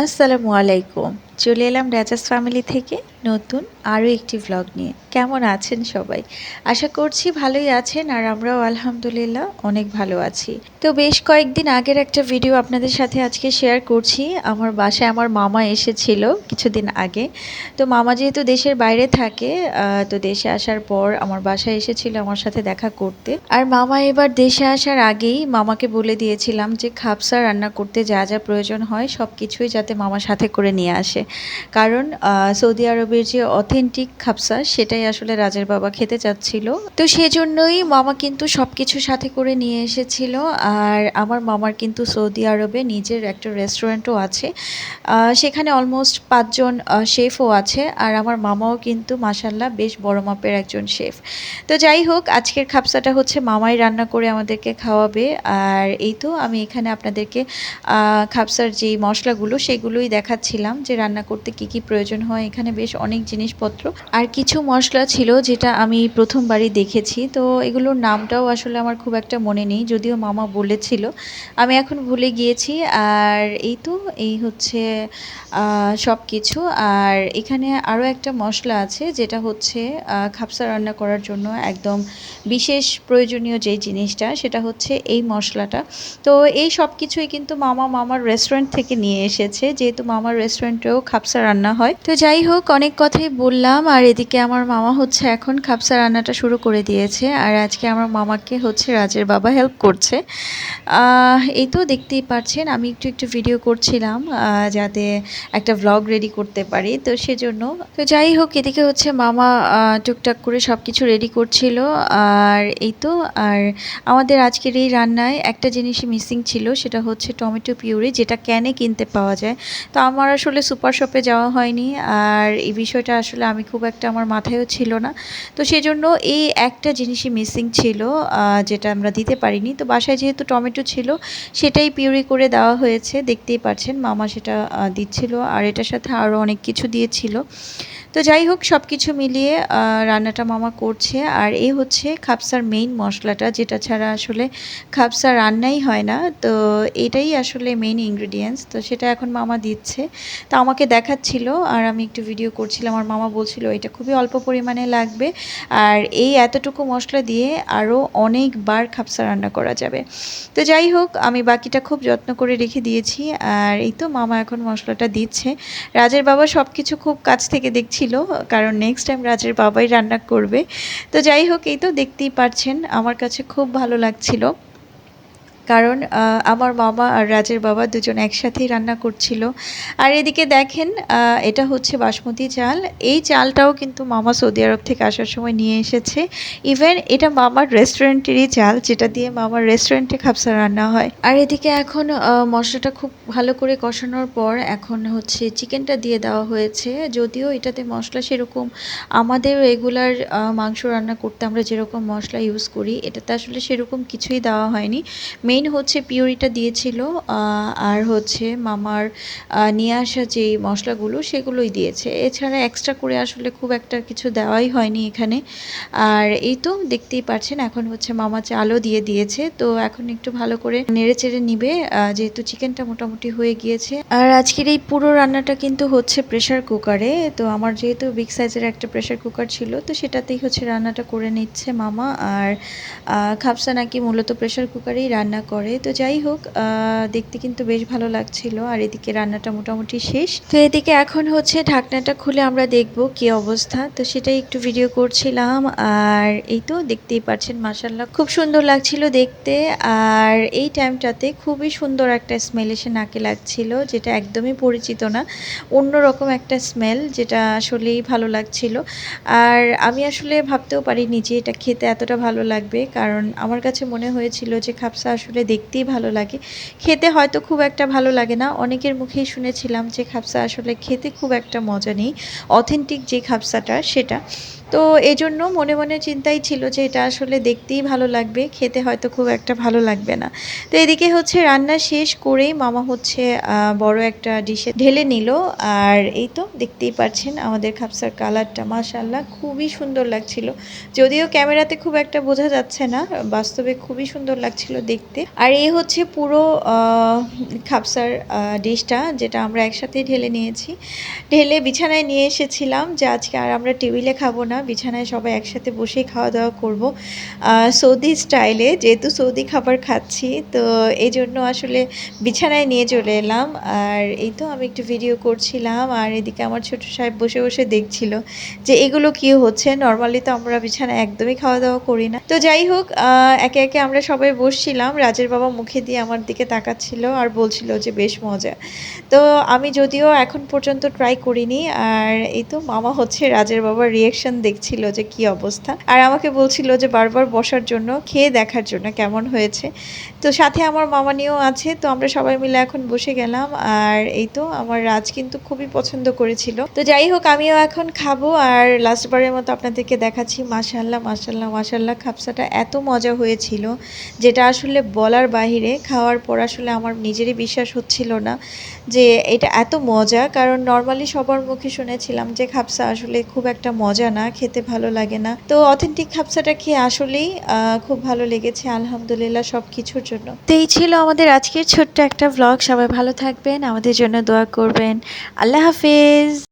আসসালামু আলাইকুম। চলে এলাম রাজাস ফ্যামিলি থেকে নতুন আরও একটি ভ্লগ নিয়ে। কেমন আছেন সবাই? আশা করছি ভালোই আছেন আর আমরাও আলহামদুলিল্লাহ অনেক ভালো আছি। তো বেশ কয়েকদিন আগের একটা ভিডিও আপনাদের সাথে আজকে শেয়ার করছি। আমার বাসায় আমার মামা এসেছিল কিছুদিন আগে। তো মামা যেহেতু দেশের বাইরে থাকে তো দেশে আসার পর আমার বাসায় এসেছিল আমার সাথে দেখা করতে। আর মামা এবার দেশে আসার আগেই মামাকে বলে দিয়েছিলাম যে, খাপসা রান্না করতে যা যা প্রয়োজন হয় সব কিছুই যাতে মামা সাথে করে নিয়ে আসে। কারণ সৌদি আরবের যে অথেন্টিক খাপসা, সেটাই আসলে রাজের বাবা খেতে চাচ্ছিল। তো সেজন্যই মামা কিন্তু সব কিছু সাথে করে নিয়ে এসেছিল। আর আমার মামার কিন্তু সৌদি আরবে নিজের একটা রেস্টুরেন্টও আছে। সেখানে অলমোস্ট পাঁচজন শেফও আছে। আর আমার মামাও কিন্তু মাসাল্লাহ বেশ বড় মাপের একজন শেফ তো যাই হোক, আজকের খাপসাটা হচ্ছে মামাই রান্না করে আমাদেরকে খাওয়াবে। আর এই তো আমি এখানে আপনাদেরকে খাপসার যেই মশলাগুলো, সেগুলোই দেখাচ্ছিলাম যে রান্না করতে কি কি প্রয়োজন হয়, এখানে বেশ অনেক জিনিসপত্র। আর কিছু মশলা ছিল যেটা আমি প্রথমবারই দেখেছি, তো এগুলোর নামটাও আসলে আমার খুব একটা মনে নেই, যদিও মামা বলেছিল। আমি এখন ভুলে গিয়েছি, আর এই তো, এই হচ্ছে সব কিছু আর এখানে আরও একটা মশলা আছে, যেটা হচ্ছে খাপসা রান্না করার জন্য একদম বিশেষ প্রয়োজনীয় যে জিনিসটা, সেটা হচ্ছে এই মশলাটা। তো এই সব কিছুই কিন্তু মামা মামার রেস্টুরেন্ট থেকে নিয়ে এসেছে, যেহেতু মামার রেস্টুরেন্টেও খাপসা রান্না হয়। তো যাই হোক, অনেক কথাই বললাম। আর এদিকে আমার মামা হচ্ছে এখন খাপসা রান্নাটা শুরু করে দিয়েছে। আর আজকে আমার মামাকে হচ্ছে রাজের বাবা হেল্প করছে। এই তো দেখতেই পাচ্ছেন, আমি একটু একটু ভিডিও করছিলাম যাতে একটা ভ্লগ রেডি করতে পারি। তো সেজন্য, তো যাই হোক, এদিকে হচ্ছে মামা টুকটাক করে সব কিছু রেডি করছিল। আর এই তো, আর আমাদের আজকের এই রান্নায় একটা জিনিসই মিসিং ছিল, সেটা হচ্ছে টমেটো পিউরি, যেটা ক্যানে কিনতে পাওয়া যায়। তো আমার আসলে সুপার শপে যাওয়া হয়নি আর এই বিষয়টা আসলে আমি খুব একটা আমার মাথায়ও ছিল না। তো সেজন্য এই একটা জিনিসই মিসিং ছিল যেটা আমরা দিতে পারিনি। তো বাসায় যেহেতু টমেটো ছিল, সেটাই পিউরি করে দেওয়া হয়েছে। দেখতেই পাচ্ছেন মামা সেটা দিচ্ছিল দিচ্ছিল। আর এটার সাথে আরও অনেক কিছু দিয়েছিল। তো যাই হোক সব কিছু মিলিয়ে রান্নাটা মামা করছে। আর এই হচ্ছে খাপসার মেইন মশলাটা, যেটা ছাড়া আসলে খাপসা রান্নাই হয় না। তো এটাই আসলে মেইন ইনগ্রেডিয়েন্টস তো সেটা এখন মামা দিচ্ছে। তো আমাকে দেখাচ্ছিল আর আমি একটু ভিডিও করছিলাম। আমার মামা বলছিল, এটা খুবই অল্প পরিমাণে লাগবে। আর এই এতটুকু মশলা দিয়ে আরও অনেকবার খাপসা রান্না করা যাবে। তো যাই হোক, আমি বাকিটা খুব যত্ন করে রেখে দিয়েছি। আর এই তো মামা এখন মশলাটা দিচ্ছে। রাজের বাবা সব কিছু খুব কাছ থেকে দেখছিল কারণ নেক্সট টাইম রাজের বাবাই রান্না করবে। তো যাই হোক, এই তো দেখতেই পারছেন, আমার কাছে খুব ভালো লাগছিল। কারণ আমার মামা আর রাজের বাবা দুজন একসাথেই রান্না করছিল। আর এদিকে দেখেন এটা হচ্ছে বাসমতি চাল। এই চালটাও কিন্তু মামা সৌদি আরব থেকে আসার সময় নিয়ে এসেছে। ইভেন এটা মামার রেস্টুরেন্টেরই চাল, যেটা দিয়ে মামার রেস্টুরেন্টে খাপসা রান্না হয়। আর এদিকে এখন মশলাটা খুব ভালো করে কষানোর পর এখন হচ্ছে চিকেনটা দিয়ে দেওয়া হয়েছে। যদিও এটাতে মশলা সেরকম আমাদের রেগুলার মাংস রান্না করতে আমরা যেরকম মশলা ইউজ করি, এটাতে আসলে সেরকম কিছুই দেওয়া হয়নি। মেইন হচ্ছে পিউরিটা দিয়েছিল আর হচ্ছে মামার নিয়ে আসা যেই মশলাগুলো সেগুলোই দিয়েছে। এছাড়া এক্সট্রা করে আসলে খুব একটা কিছু দেওয়াই হয়নি এখানে। আর এই তো দেখতেই পাচ্ছেন এখন হচ্ছে মামা চালও দিয়ে দিয়েছে। তো এখন একটু ভালো করে নেড়ে চেড়ে নিবে যেহেতু চিকেনটা মোটামুটি হয়ে গিয়েছে। আর আজকের এই পুরো রান্নাটা কিন্তু হচ্ছে প্রেশার কুকারে তো আমার যেহেতু বিগ সাইজের একটা প্রেশার কুকার ছিল, তো সেটাতেই হচ্ছে রান্নাটা করে নিচ্ছে মামা। আর খাপসা নাকি মূলত প্রেশার কুকারেই রান্না করে। তো যাই হোক দেখতে কিন্তু বেশ ভালো লাগছিল। আর এদিকে রান্নাটা মোটামুটি শেষ। তো এদিকে এখন হচ্ছে ঢাকনাটা খুলে আমরা দেখব কি অবস্থা। তো সেটাই একটু ভিডিও করছিলাম। আর এই তো দেখতেই পাচ্ছেন মাসাল্লাহ খুব সুন্দর লাগছিল দেখতে। আর এই টাইমটাতে খুবই সুন্দর একটা স্মেল এসে নাকে লাগছিল, যেটা একদমই পরিচিত না। অন্যরকম একটা স্মেল যেটা আসলেই ভালো লাগছিল। আর আমি আসলে ভাবতেও পারিনি যে এটা খেতে এতটা ভালো লাগবে। কারণ আমার কাছে মনে হয়েছিল যে খাপসা আসলে দেখতেই ভালো লাগে। খেতে হয়তো খুব একটা ভালো লাগে না। অনেকের মুখেই শুনেছিলাম যে খাপসা আসলে খেতে খুব একটা মজা নেই। অথেন্টিক যে খাপসাটা সেটা। তো এই জন্য মনে মনে চিন্তাই ছিল যে এটা আসলে দেখতেই ভালো লাগবে, খেতে হয়তো খুব একটা ভালো লাগবে না। তো এদিকে হচ্ছে রান্না শেষ করেই মামা হচ্ছে বড় একটা ডিশে ঢেলে নিল। আর এই তো দেখতেই পাচ্ছেন আমাদের খাপসার কালারটা মাশাল্লাহ খুবই সুন্দর লাগছিল। যদিও ক্যামেরাতে খুব একটা বোঝা যাচ্ছে না, বাস্তবে খুবই সুন্দর লাগছিল দেখতে। আর এই হচ্ছে পুরো খাপসার ডিশটা যেটা আমরা একসাথেই ঢেলে নিয়েছি। ঢেলে বিছানায় নিয়ে এসেছিলাম যে আজকে আর আমরা টেবিলে খাব না। বিছানায় সবাই একসাথে বসেই খাওয়া দাওয়া করব সৌদি স্টাইলে, যেহেতু সৌদি খাবার খাচ্ছি, তো এই জন্য আসলে বিছানায় নিয়ে চলে এলাম। আর এই তো আমি একটু ভিডিও করছিলাম, আর এদিকে আমার ছোট সাহেব বসে বসে দেখছিল যে এগুলো কি হচ্ছে। নর্মালি তো আমরা বিছানায় একদমই খাওয়া দাওয়া করি না। তো যাই হোক একে একে আমরা সবাই বসছিলাম। রাজের বাবা মুখে দিয়ে আমার দিকে তাকাচ্ছিল আর বলছিল যে বেশ মজা। তো আমি যদিও এখন পর্যন্ত ট্রাই করিনি, আর এই তো মামা হচ্ছে রাজের বাবার রিয়েকশন দেখছিল যে কি অবস্থা। আর আমাকে বলছিল যে বারবার বসার জন্য, খেয়ে দেখার জন্য কেমন হয়েছে। তো সাথে আমার মামানিও আছে, তো আমরা সবাই মিলে এখন বসে গেলাম। আর এই তো আমার রাজ কিন্তু খুবই পছন্দ করেছিল। তো যাই হোক, আমিও এখন খাব। আর লাস্টবারের মতো আপনাদেরকে দেখাচ্ছি মাশাল্লাহ মাশাল্লাহ মাশাল্লাহ খাপসাটা এত মজা হয়েছিল, যেটা আসলে বলার বাহিরে খাওয়ার পর আসলে আমার নিজেরই বিশ্বাস হচ্ছিল না যে এটা এত মজা। কারণ নর্মালি সবার মুখে শুনেছিলাম যে খাপসা আসলে খুব একটা মজা না খেতে ভালো লাগে না। তো অথেন্টিক খাপসাটা খেয়ে আসলেই খুব ভালো লেগেছে আলহামদুলিল্লাহ সব কিছুর জন্য। তো এই ছিল আমাদের আজকের ছোট্ট একটা ভ্লগ সবাই ভালো থাকবেন, আমাদের জন্য দোয়া করবেন। আল্লাহ হাফেজ।